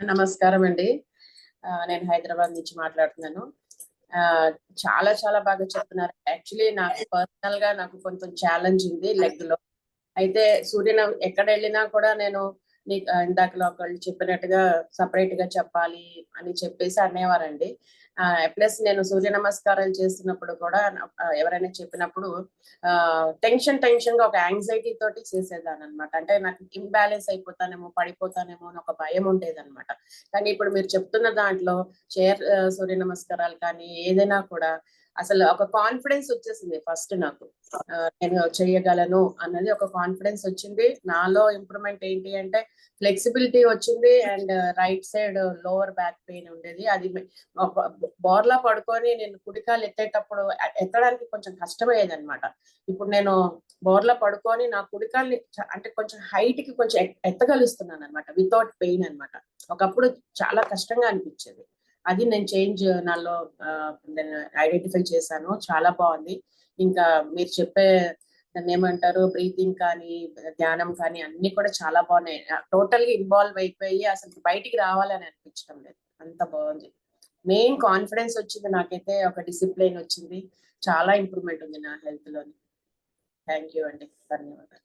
నమస్కారం అండి. నేను హైదరాబాద్ నుంచి మాట్లాడుతున్నాను. ఆ, చాలా చాలా బాగా చెప్తున్నారు. యాక్చువల్లీ నాకు పర్సనల్గా నాకు కొంచెం ఛాలెంజ్ ఉంది లెగ్లో. అయితే సూర్యన ఎక్కడ వెళ్ళినా కూడా నేను నీకు ఇందాకలో ఒకళ్ళు చెప్పినట్టుగా సపరేట్గా చెప్పాలి అని చెప్పేసి అనేవారండి. ప్లస్ నేను సూర్య నమస్కారాలు చేస్తున్నప్పుడు కూడా ఎవరైనా చెప్పినప్పుడు టెన్షన్ టెన్షన్గా ఒక యాంగ్జైటీ తోటి చేసేదాన్ని అనమాట అంటే నాకు ఇంబ్యాలెన్స్ అయిపోతానేమో పడిపోతానేమో అని ఒక భయం ఉండేది అనమాట కానీ ఇప్పుడు మీరు చెప్తున్న దాంట్లో చేర్ సూర్య నమస్కారాలు కానీ ఏదైనా కూడా అసలు ఒక కాన్ఫిడెన్స్ వచ్చేసింది ఫస్ట్ నాకు. నేను చేయగలను అన్నది ఒక కాన్ఫిడెన్స్ వచ్చింది. నాలో ఇంప్రూవ్మెంట్ ఏంటి అంటే ఫ్లెక్సిబిలిటీ వచ్చింది and right side lower back pain ఉండేది. అది బోర్లా పడుకొని నేను కుడికాలు ఎత్తేటప్పుడు ఎత్తడానికి కొంచెం కష్టమయ్యేది అనమాట ఇప్పుడు నేను బోర్లా పడుకొని నా కుడికాల్ని అంటే కొంచెం హైట్కి కొంచెం ఎత్తగలుస్తున్నాను అనమాట వితౌట్ పెయిన్ అన్నమాట. ఒకప్పుడు చాలా కష్టంగా అనిపించేది. అది నేను చేంజ్ నాలో ఐడెంటిఫై చేశాను. చాలా బాగుంది. ఇంకా మీరు చెప్పే దాన్ని ఏమంటారు? బ్రీతింగ్ కానీ ధ్యానం కానీ అన్ని కూడా చాలా బాగున్నాయి. టోటల్గా ఇన్వాల్వ్ అయిపోయి అసలు బయటికి రావాలని అనిపించడం లేదు. అంత బాగుంది. మెయిన్ కాన్ఫిడెన్స్ వచ్చింది. నాకైతే ఒక డిసిప్లిన్ వచ్చింది. చాలా ఇంప్రూవ్మెంట్ ఉంది నా హెల్త్లోని థ్యాంక్ యూ అండి. ధన్యవాదాలు.